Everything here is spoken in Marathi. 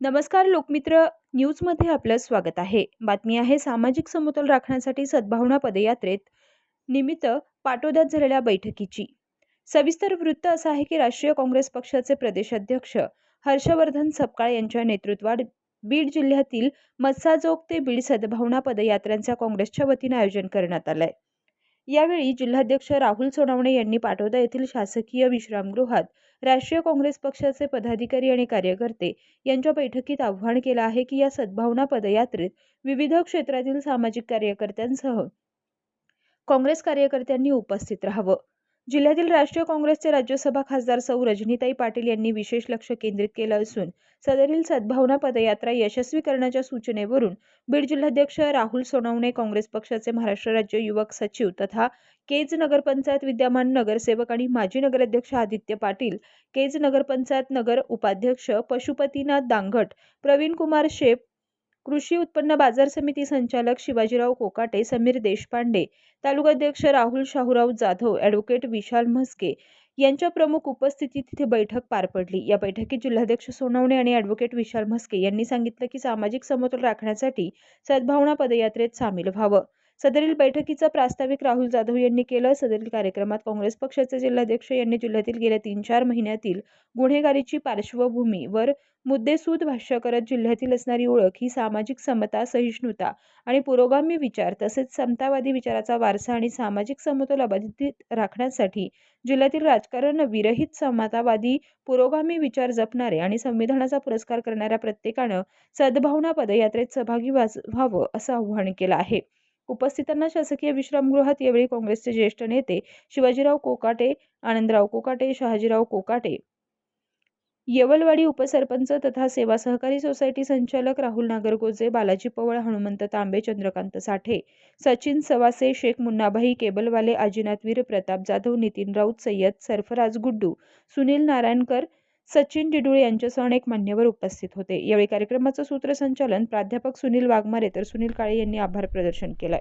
नमस्कार लोकमित्र न्यूजमध्ये आपलं स्वागत आहे. बातमी आहे सामाजिक समतोल राखण्यासाठी सद्भावना पदयात्रेत निमित्त पाटोद्यात झालेल्या बैठकीची. सविस्तर वृत्त असं आहे की राष्ट्रीय काँग्रेस पक्षाचे प्रदेशाध्यक्ष हर्षवर्धन सपकाळ यांच्या नेतृत्वात बीड जिल्ह्यातील मत्साजोग ते बीड सद्भावना पदयात्रांचा काँग्रेसच्या वतीने आयोजन करण्यात आलंय. यावेळी जिल्हाध्यक्ष राहुल सोनवणे यांनी पाटोदा येथील शासकीय विश्रामगृहात राष्ट्रीय काँग्रेस पक्षाचे पदाधिकारी आणि कार्यकर्ते यांच्या बैठकीत आवाहन केलं आहे की या सद्भावना पदयात्रेत विविध क्षेत्रातील सामाजिक कार्यकर्त्यांसह काँग्रेस कार्यकर्त्यांनी उपस्थित राहावं. जिल्ह्यातील राष्ट्रीय काँग्रेसचे राज्यसभा खासदार सौ रजनीताई पाटील यांनी विशेष लक्ष केंद्रित केलं असून सदरील सद्भावना पदयात्रा यशस्वी करण्याच्या सूचनेवरून बीड जिल्हाध्यक्ष राहुल सोनवणे काँग्रेस पक्षाचे महाराष्ट्र राज्य युवक सचिव तथा केज नगरपंचायत विद्यमान नगरसेवक आणि माजी नगराध्यक्ष आदित्य पाटील केज नगरपंचायत नगर उपाध्यक्ष पशुपतीनाथ दांगट प्रवीण कुमार शेप कृषी उत्पन्न बाजार समिती संचालक शिवाजीराव कोकाटे समीर देशपांडे तालुकाध्यक्ष राहुल शाहूराव जाधव ॲडव्होकेट विशाल म्हस्के यांच्या प्रमुख उपस्थितीत तिथे बैठक पार पडली. या बैठकीत जिल्हाध्यक्ष सोनवणे आणि ॲडव्होकेट विशाल म्हस्के यांनी सांगितलं की सामाजिक समतोल राखण्यासाठी सद्भावना पदयात्रेत सामील व्हावं. सदरील बैठकीचा प्रास्ताविक राहुल जाधव यांनी केलं. सदरील कार्यक्रमात काँग्रेस पक्षाचे जिल्हाध्यक्ष यांनी जिल्ह्यातील गेल्या तीन चार महिन्यातील गुन्हेगारीची पार्श्वभूमी वर मुद्देसूद भाष्य करत जिल्ह्यातील असणारी ओळख ही सामाजिक समता सहिष्णुता आणि पुरोगामी विचार तसेच समतावादी विचाराचा वारसा आणि सामाजिक समतोल अबाधित राखण्यासाठी जिल्ह्यातील राजकारण विरहित समतावादी पुरोगामी विचार जपणारे आणि संविधानाचा पुरस्कार करणाऱ्या प्रत्येकानं सद्भावना पदयात्रेत सहभागी व्हावं असं आवाहन केलं आहे. उपस्थितांना शासकीय विश्रामगृहात यावेळी काँग्रेसचे ज्येष्ठ नेते शिवाजीराव कोकाटे आनंदराव कोकाटे शहाजीराव कोकाटे. येवलवाडी उपसरपंच तथा सेवा सहकारी सोसायटी संचालक राहुल नागरगोजे बालाजी पवळ हनुमंत तांबे चंद्रकांत साठे सचिन सवासे शेख मुन्नाभाई केबलवाले आजीनाथवीर प्रताप जाधव नितीन राऊत सय्यद सरफराज गुड्डू सुनील नारायणकर सचिन डिडुळे यांच्यासह अनेक मान्यवर उपस्थित होते. यावेळी कार्यक्रमाचं सूत्रसंचालन प्राध्यापक सुनील वाघमारे तर सुनील काळे यांनी आभार प्रदर्शन केलंय.